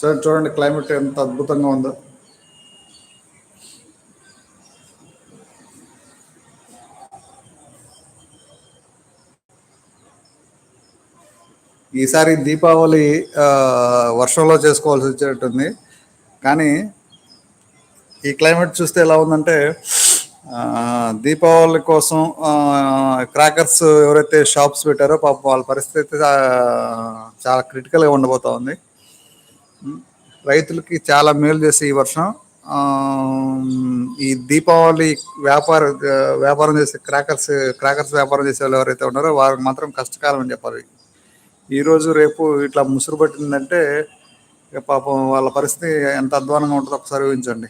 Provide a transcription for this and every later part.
Sir చూడండి climate ఎంత అద్భుతంగా ఉందో. ఈసారి దీపావళి వర్షంలో చేసుకోవాల్సి వచ్చేటట్టుంది. కానీ ఈ క్లైమేట్ చూస్తే ఎలా ఉందంటే దీపావళి కోసం క్రాకర్స్ ఎవరైతే షాప్స్ పెట్టారో పాపం వాళ్ళ పరిస్థితి అయితే చాలా క్రిటికల్గా ఉండబోతా ఉంది. రైతులకి చాలా మేలు చేసే ఈ వర్షం. ఈ దీపావళి వ్యాపార వ్యాపారం చేసే క్రాకర్స్ క్రాకర్స్ వ్యాపారం చేసే వాళ్ళు ఎవరైతే ఉన్నారో వారికి మాత్రం కష్టకాలం అని చెప్పాలి. ఈరోజు రేపు ఇట్లా ముసురు పట్టిందంటే పాపం వాళ్ళ పరిస్థితి ఎంత అధ్వానంగా ఉంటుందో ఒకసారి ఊహించండి.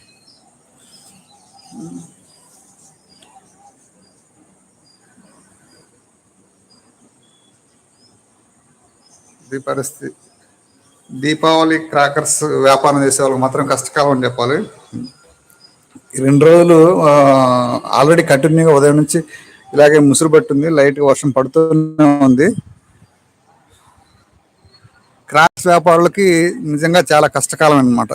పరిస్థితి దీపావళి క్రాకర్స్ వ్యాపారం చేసే వాళ్ళకి మాత్రం కష్టకాలం అని చెప్పాలి రెండు రోజులు ఆల్రెడీ కంటిన్యూగా ఉదయం నుంచి ఇలాగే ముసురు పట్టింది లైట్ వర్షం పడుతూనే ఉంది. క్రాఫ్ట్స్ వ్యాపారులకి నిజంగా చాలా కష్టకాలం అనమాట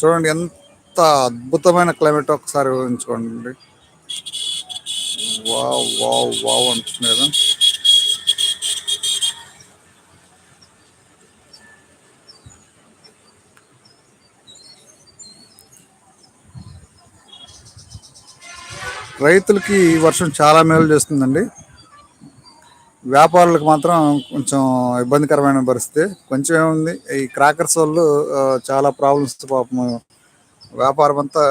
చూడండి ఎంత అద్భుతమైన క్లైమేట్ ఒకసారి ఊహించుకోండి. వావ్ వావ్ వావ్ అంటుంది కదా. రైతులకి ఈ వర్షం చాలా మేలు చేస్తుందండి. వ్యాపారులకు మాత్రం కొంచెం ఇబ్బందికరమైన పరిస్థితి. కొంచెం ఏముంది ఈ క్రాకర్స్ వాళ్ళు చాలా ప్రాబ్లమ్స్ పాపం. వ్యాపారం అంతా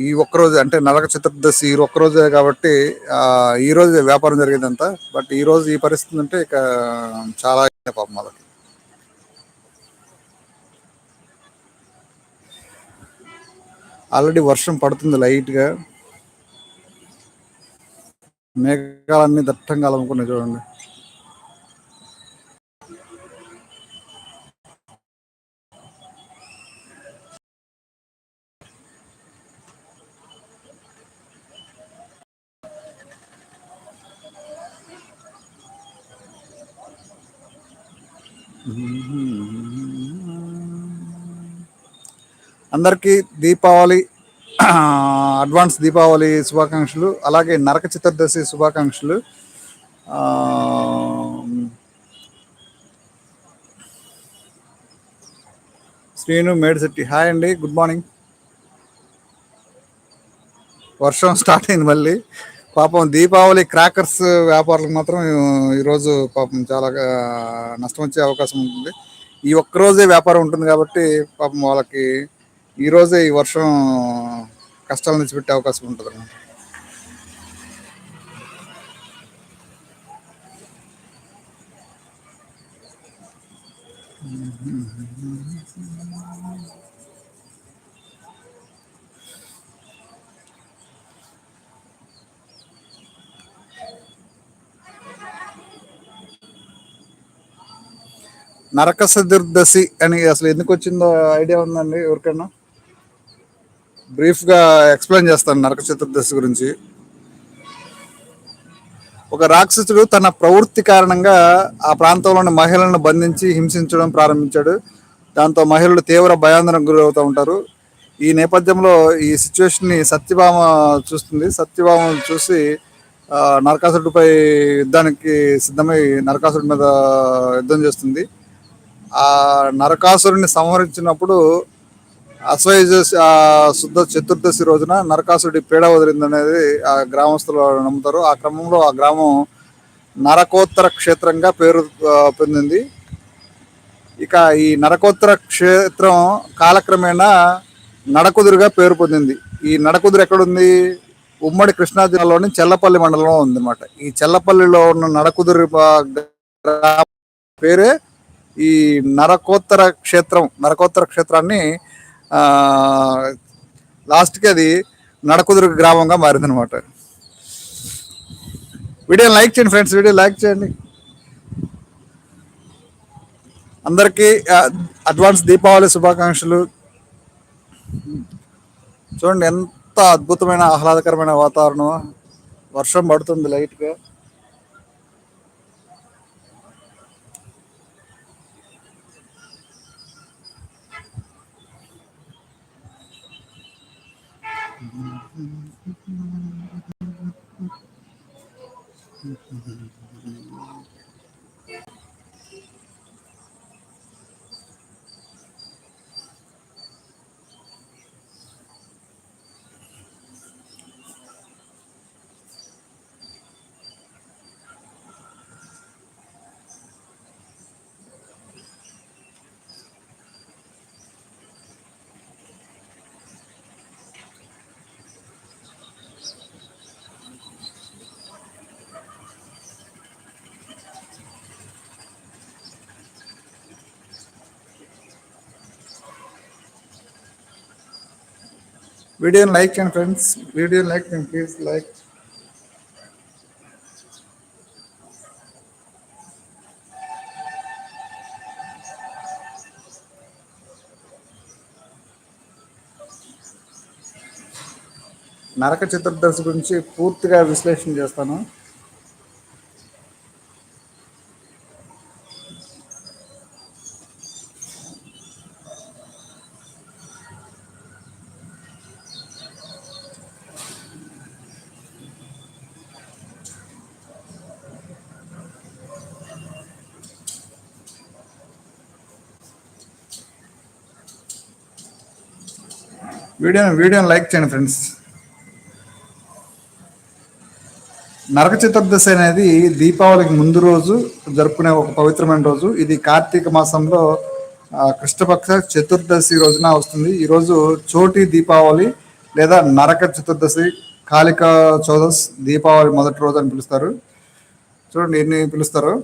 ఈ ఒక్కరోజు అంటే నరక చతుర్దశి ఈ ఒక్కరోజే కాబట్టి ఈ రోజు వ్యాపారం జరిగేదంతా. బట్ ఈ రోజు ఈ పరిస్థితి అంటే ఇక చాలా పాపం వాళ్ళకి. ఆల్రెడీ వర్షం పడుతుంది లైట్గా. మేఘాలన్నీ దట్టంగా అలముకున్నాయి చూడండి. అందరికీ దీపావళి అడ్వాన్స్ దీపావళి శుభాకాంక్షలు అలాగే నరక చతుర్దశి శుభాకాంక్షలు. శ్రీను మేడిశెట్టి హాయ్ అండి గుడ్ మార్నింగ్. వర్షం స్టార్ట్ అయింది మళ్ళీ. పాపం దీపావళి క్రాకర్స్ వ్యాపారులకు మాత్రం ఈరోజు పాపం చాలా నష్టం వచ్చే అవకాశం ఉంటుంది. ఈ ఒక్క రోజే వ్యాపారం ఉంటుంది కాబట్టి పాపం వాళ్ళకి ఈ రోజే ఈ వర్షం కష్టాల నుంచి పెట్టే అవకాశం ఉంటుంది అన్నమాట నరక చతుర్దశి అని అసలు ఎందుకు వచ్చిందో ఐడియా ఉందండి ఎవరికైనా? బ్రీఫ్గా ఎక్స్ప్లెయిన్ చేస్తాను నరక చతుర్దశి గురించి. ఒక రాక్షసుడు తన ప్రవృత్తి కారణంగా ఆ ప్రాంతంలోని మహిళలను బంధించి హింసించడం ప్రారంభించాడు. దాంతో మహిళలు తీవ్ర భయాందనకు గురవుతూ ఉంటారు. ఈ నేపథ్యంలో ఈ సిచ్యువేషన్ని సత్యభామ చూస్తుంది. సత్యభామ చూసి నరకాసురుడిపై యుద్ధానికి సిద్ధమై నరకాసురుడి మీద యుద్ధం చేస్తుంది. ఆ నరకాసురుడిని సంహరించినప్పుడు అశ్వయుజ ఆ శుద్ధ చతుర్దశి రోజున నరకాసుడి పీడ వదిలిందనేది ఆ గ్రామస్తులు నమ్ముతారు. ఆ క్రమంలో ఆ గ్రామం నరకోత్తర క్షేత్రంగా పేరు పొందింది. ఇక ఈ నరకోత్తర క్షేత్రం కాలక్రమేణా నడకుదురుగా పేరు పొందింది. ఈ నడకుదురు ఎక్కడుంది? ఉమ్మడి కృష్ణా జిల్లాలోని చెల్లపల్లి మండలంలో ఉంది ఈ చెల్లపల్లిలో ఉన్న నడకుదురు పేరే ఈ నరకోత్తర క్షేత్రం నరకోత్తర క్షేత్రాన్ని లాస్ట్కి అది నడకుదురు గ్రామంగా మారిందనమాట వీడియో లైక్ చేయండి ఫ్రెండ్స్ వీడియో లైక్ చేయండి. అందరికీ అడ్వాన్స్ దీపావళి శుభాకాంక్షలు. చూడండి ఎంత అద్భుతమైన ఆహ్లాదకరమైన వాతావరణం. వర్షం పడుతుంది లైట్గా. వీడియోని లైక్ చేయండి ఫ్రెండ్స్ వీడియో లైక్ చేయండి ప్లీజ్ లైక్ నరక చతుర్దశి గురించి పూర్తిగా విశ్లేషణ చేస్తాను. వీడియోని వీడియోని లైక్ చేయండి ఫ్రెండ్స్. నరక చతుర్దశి అనేది దీపావళికి ముందు రోజు జరుపుకునే ఒక పవిత్రమైన రోజు. ఇది కార్తీక మాసంలో కృష్ణపక్ష చతుర్దశి రోజున వస్తుంది. ఈ రోజు చోటి దీపావళి లేదా నరక చతుర్దశి కాళిక చౌదస్ దీపావళి మొదటి రోజు అని పిలుస్తారు. చూడండి ఎన్ని పిలుస్తారు.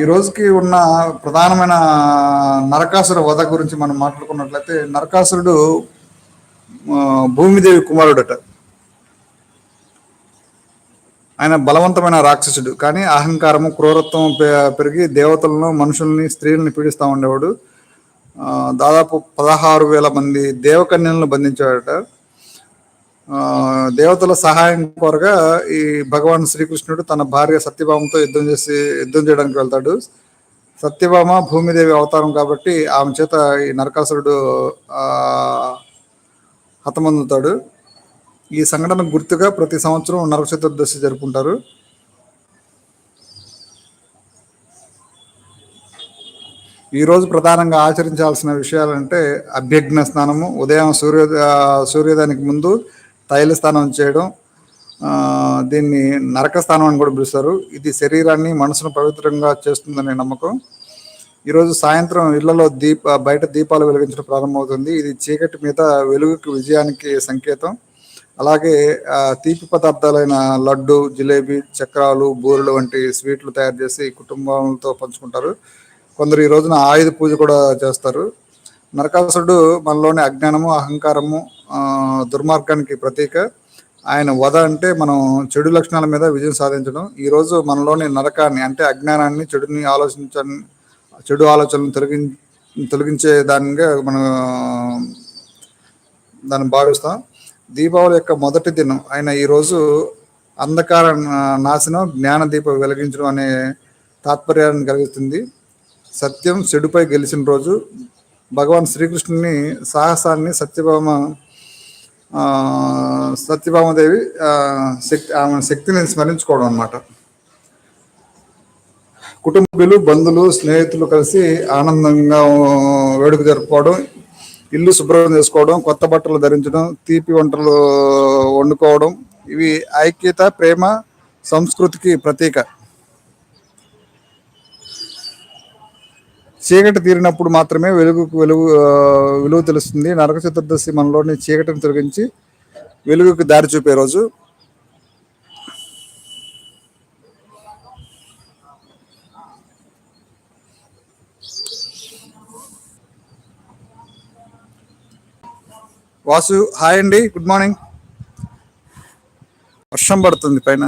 ఈ రోజుకి ఉన్న ప్రధానమైన నరకాసుర వధ గురించి మనం మాట్లాడుకున్నట్లయితే నరకాసురుడు భూమిదేవి కుమారుడట. ఆయన బలవంతమైన రాక్షసుడు. కానీ అహంకారము క్రూరత్వం పెరిగి దేవతలను మనుషుల్ని స్త్రీలను పీడిస్తూ ఉండేవాడు. దాదాపు పదహారు వేల మంది దేవకన్యలను బంధించాడట దేవతల సహాయం కోరగా ఈ భగవాన్ శ్రీకృష్ణుడు తన భార్య సత్యభామతో యుద్ధం చేసి యుద్ధం చేయడానికి వెళ్తాడు. సత్యభామ భూమిదేవి అవతారం కాబట్టి ఆమె చేత ఈ నరకాసురుడు హతమందుతాడు. ఈ సంఘటన గుర్తుగా ప్రతి సంవత్సరం నరక చతుర్దశి జరుపుకుంటారు. ఈరోజు ప్రధానంగా ఆచరించాల్సిన విషయాలంటే అభ్యగ్న స్నానము ఉదయం సూర్య సూర్యోదయానికి ముందు తైల స్నానం చేయడం దీన్ని నరక స్నానం అని కూడా పిలుస్తారు. ఇది శరీరాన్ని మనసును పవిత్రంగా చేస్తుందనే నమ్మకం. ఈరోజు సాయంత్రం ఇళ్ళలో దీప బయట దీపాలు వెలిగించడం ప్రారంభమవుతుంది. ఇది చీకటి మీద వెలుగుకి విజయానికి సంకేతం. అలాగే తీపి పదార్థాలైన లడ్డు జిలేబీ చక్రాలు బూరెలు వంటి స్వీట్లు తయారు చేసి కుటుంబాలతో పంచుకుంటారు. కొందరు ఈ రోజున ఆయుధ పూజ కూడా చేస్తారు. నరకాసురుడు మనలోని అజ్ఞానము అహంకారము దుర్మార్గానికి ప్రతీక. ఆయన వధ అంటే మనం చెడు లక్షణాల మీద విజయం సాధించడం. ఈరోజు మనలోని నరకాన్ని అంటే అజ్ఞానాన్ని చెడుని ఆలోచించని చెడు ఆలోచనలు తొలగి తొలగించే దానిగా మనం దాన్ని భావిస్తాం. దీపావళి యొక్క మొదటి దినం అయిన ఈ రోజు అంధకార నాశనం జ్ఞాన దీపం వెలిగించడం అనే తాత్పర్యాన్ని కలిగిస్తుంది. సత్యం చెడుపై గెలిచిన రోజు భగవాన్ శ్రీకృష్ణుని సాహసాన్ని సత్యభామ సత్యభామదేవి శక్తి ఆమె శక్తిని స్మరించుకోవడం అన్నమాట. కుటుంబీలు బంధువులు స్నేహితులు కలిసి ఆనందంగా వేడుక జరుపుకోవడం ఇల్లు శుభ్రం చేసుకోవడం కొత్త బట్టలు ధరించడం తీపి వంటలు వండుకోవడం ఇవి ఐక్యత ప్రేమ సంస్కృతికి ప్రతీక. చీకటి తీరినప్పుడు మాత్రమే వెలుగుకు వెలుగు విలువ తెలుస్తుంది. నరక చతుర్దశి మనలోని చీకటిని తొలగించి వెలుగుకి దారి చూపే రోజు. వాసు హాయ్ అండి గుడ్ మార్నింగ్. వర్షం పడుతుంది పైన.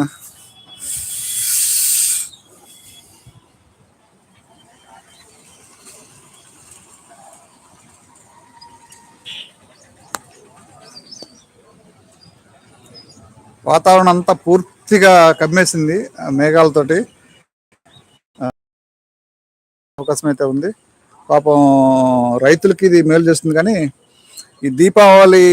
వాతావరణం అంతా పూర్తిగా కమ్మేసింది మేఘాలతోటి. అవకాశం అయితే ఉంది. పాపం రైతులకి ఇది మేలు చేస్తుంది కానీ ఈ దీపావళి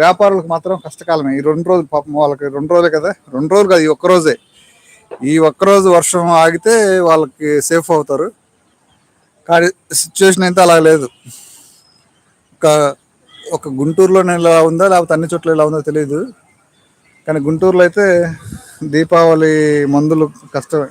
వ్యాపారులకు మాత్రం కష్టకాలమే. ఈ రెండు రోజులు పాపం వాళ్ళకి రెండు రోజులే కదా. రెండు రోజులు కాదు ఈ ఒక్క రోజే. ఈ ఒక్క రోజు వర్షం ఆగితే వాళ్ళకి సేఫ్ అవుతారు. కానీ సిచ్యువేషన్ అయితే అలా లేదు. ఒక ఒక గుంటూరులోనే ఇలా ఉందా లేకపోతే అన్ని చోట్ల ఇలా ఉందో తెలియదు కానీ గుంటూరులో అయితే దీపావళి మందులు కష్టమే.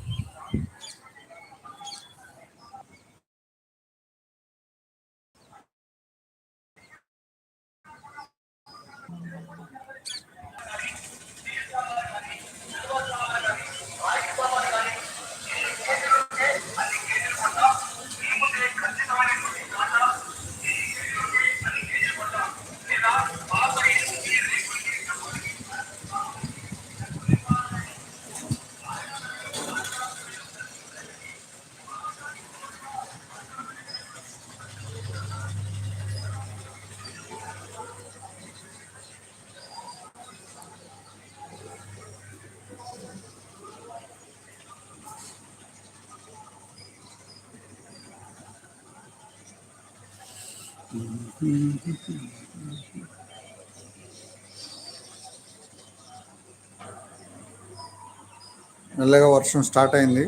మెల్లగా వర్షం స్టార్ట్ అయింది.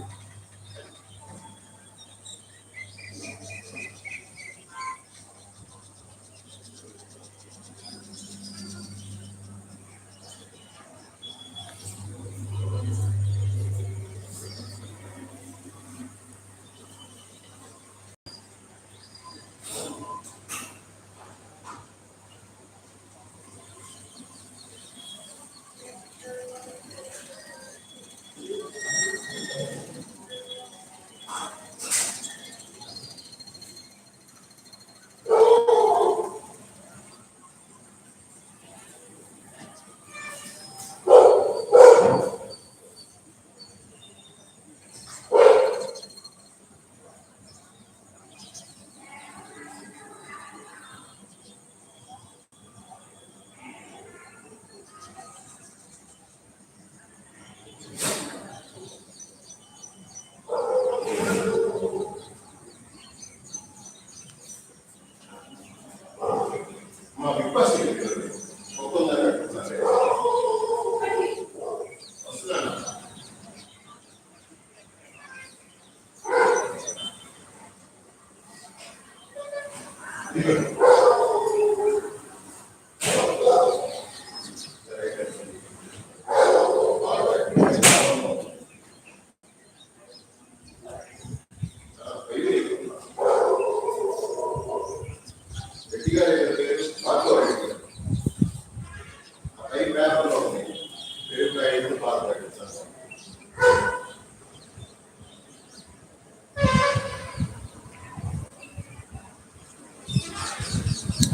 Здорово.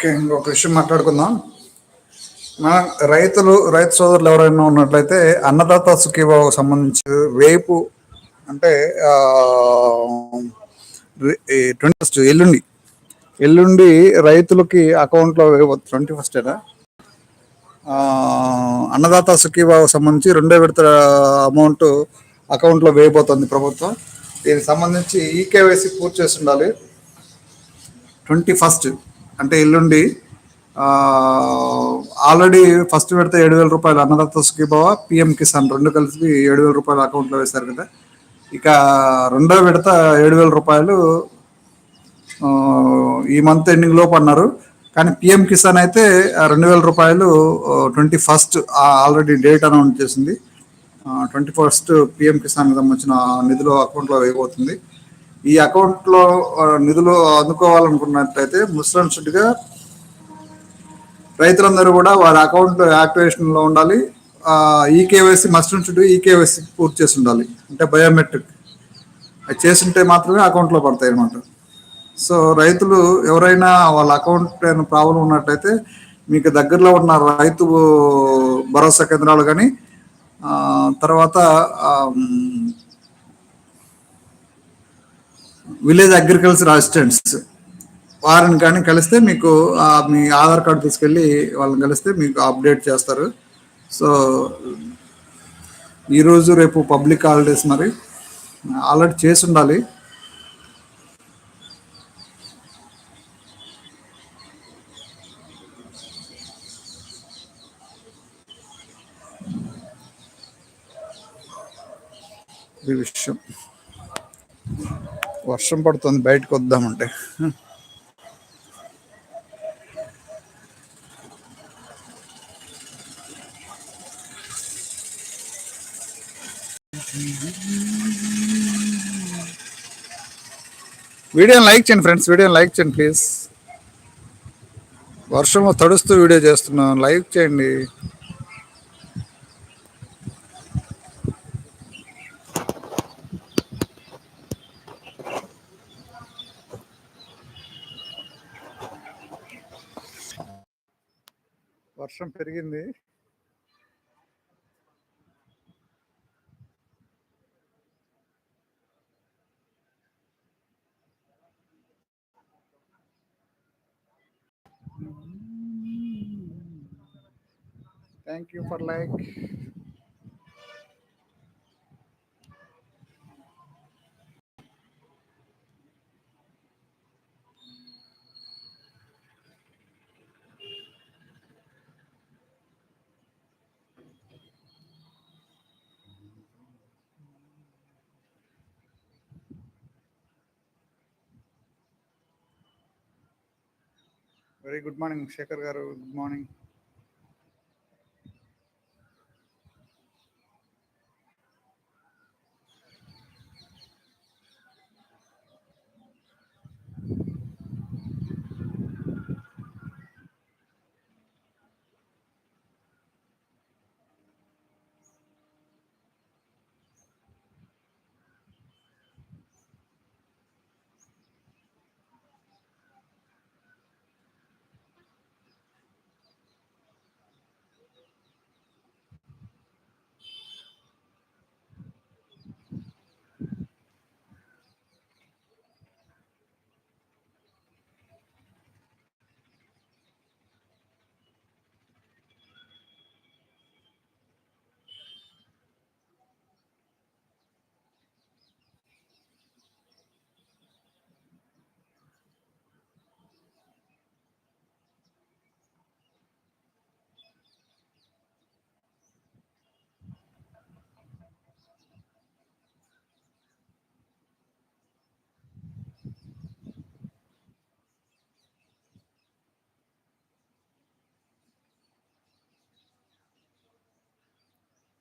ఓకే ఇంకొక విషయం మాట్లాడుకుందాం. మన రైతులు రైతు సోదరులు ఎవరైనా ఉన్నట్లయితే అన్నదాత సుఖీబాబుకు సంబంధించి రేపు అంటే ట్వంటీ ఫస్ట్ ఎల్లుండి ఎల్లుండి రైతులకి అకౌంట్లో ట్వంటీ ఫస్ట్ అన్నదాత సుఖీబాబు సంబంధించి రెండో విడత అమౌంట్ అకౌంట్లో వేయబోతుంది ప్రభుత్వం. దీనికి సంబంధించి ఈకేవైసీ పూర్తి చేసి ఉండాలి. ట్వంటీ ఫస్ట్ అంటే ఎల్లుండి ఆల్రెడీ ఫస్ట్ పెడితే ఏడు వేల రూపాయలు అన్నదాత సుఖీభావ పిఎం కిసాన్ రెండు కలిసి ఏడు వేల రూపాయలు అకౌంట్లో వేశారు కదా. ఇక రెండో విడత ఏడు వేల రూపాయలు ఈ మంత్ ఎండింగ్ లోపు అన్నారు. కానీ పిఎం కిసాన్ అయితే రెండు వేల రూపాయలు twenty first already date announce చేసింది. ట్వంటీ ఫస్ట్ పిఎం కిసాన్ సంబంధించిన నిధులు అకౌంట్లో వేయబోతుంది. ఈ అకౌంట్లో నిధులు అందుకోవాలనుకున్నట్లయితే ముస్లిం గా రైతులందరూ కూడా వారి అకౌంట్ యాక్టివేషన్లో ఉండాలి. కేవైసీ మస్ట్ చుట్టూ కేవైసీ పూర్తి చేసి ఉండాలి. అంటే బయోమెట్రిక్. అది చేస్తుంటే మాత్రమే అకౌంట్లో పడతాయి అన్నమాట. సో రైతులు ఎవరైనా వాళ్ళ అకౌంట్ ఏమైనా ప్రాబ్లం ఉన్నట్టయితే మీకు దగ్గరలో ఉన్న రైతు భరోసా కేంద్రాలు కానీ తర్వాత విలేజ్ అగ్రికల్చర్ అసిస్టెంట్స్ వారిని కానీ కలిస్తే మీకు మీ ఆధార్ కార్డు తీసుకెళ్ళి వాళ్ళని కలిస్తే మీకు అప్డేట్ చేస్తారు. సో ఈరోజు రేపు పబ్లిక్ హాలిడేస్ మరి ఆల్రెడీ చేసి ఉండాలి. విషయం. వర్షం పడుతుంది బయటకు వద్దామంటే. వీడియోని లైక్ చేయండి ఫ్రెండ్స్ వీడియోని లైక్ చేయండి ప్లీజ్. వర్షం తడుస్తూ వీడియో చేస్తున్నాం లైక్ చేయండి. వర్షం పెరిగింది. Thank you for like very good morning Shekhar గారు. గుడ్ మార్నింగ్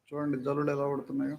చూడండి జల్లులు ఎలా పడుతున్నాయో.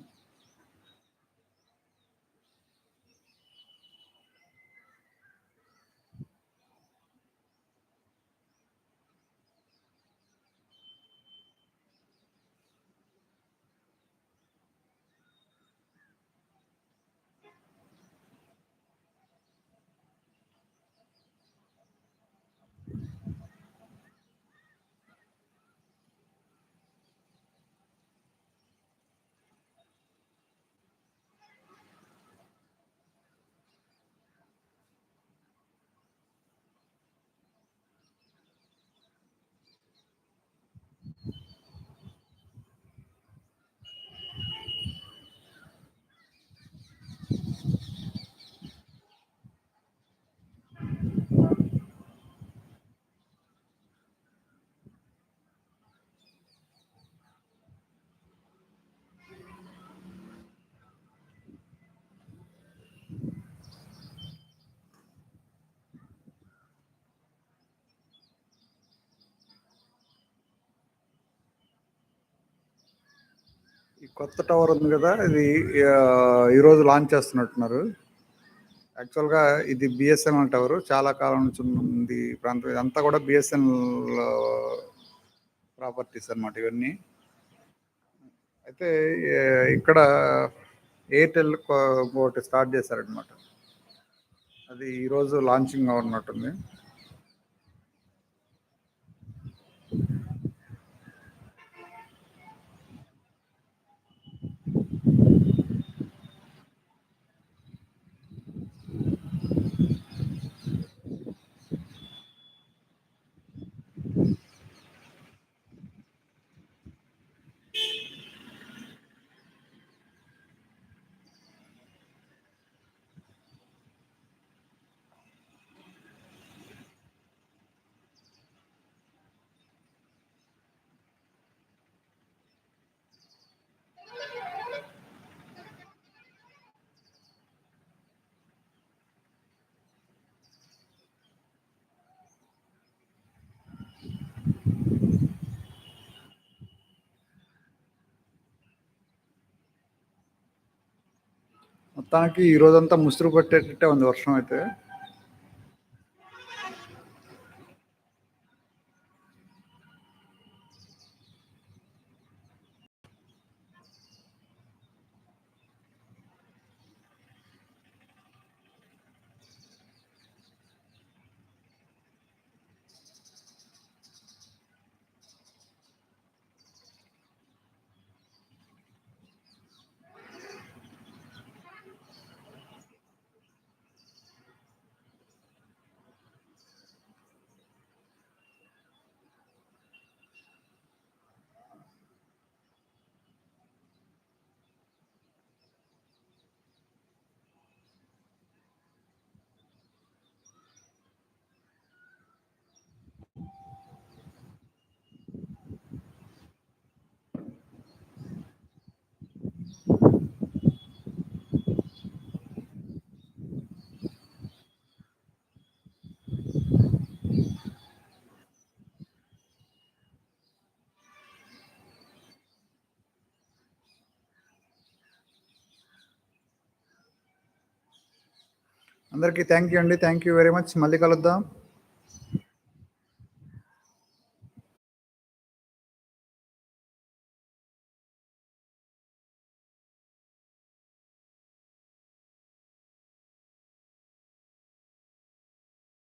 ఈ కొత్త టవర్ ఉంది కదా ఇది ఈరోజు లాంచ్ చేస్తున్నట్టున్నారు. యాక్చువల్గా ఇది బిఎస్ఎన్ఎల్ టవర్ చాలా కాలం నుంచి ఉంది ప్రాంతం. ఇదంతా కూడా బిఎస్ఎన్ఎల్ ప్రాపర్టీస్ అనమాట ఇవన్నీ. అయితే ఇక్కడ ఎయిర్టెల్ ఒకటి స్టార్ట్ చేశారనమాట అది ఈరోజు లాంచింగ్ ఉన్నట్టుంది. మొత్తానికి ఈ రోజంతా ముసురు పట్టేటట్టే ఉంది వర్షం అయితే. అందరికీ థ్యాంక్ యూ అండి. థ్యాంక్ యూ వెరీ మచ్ మళ్ళీ కలుద్దాం.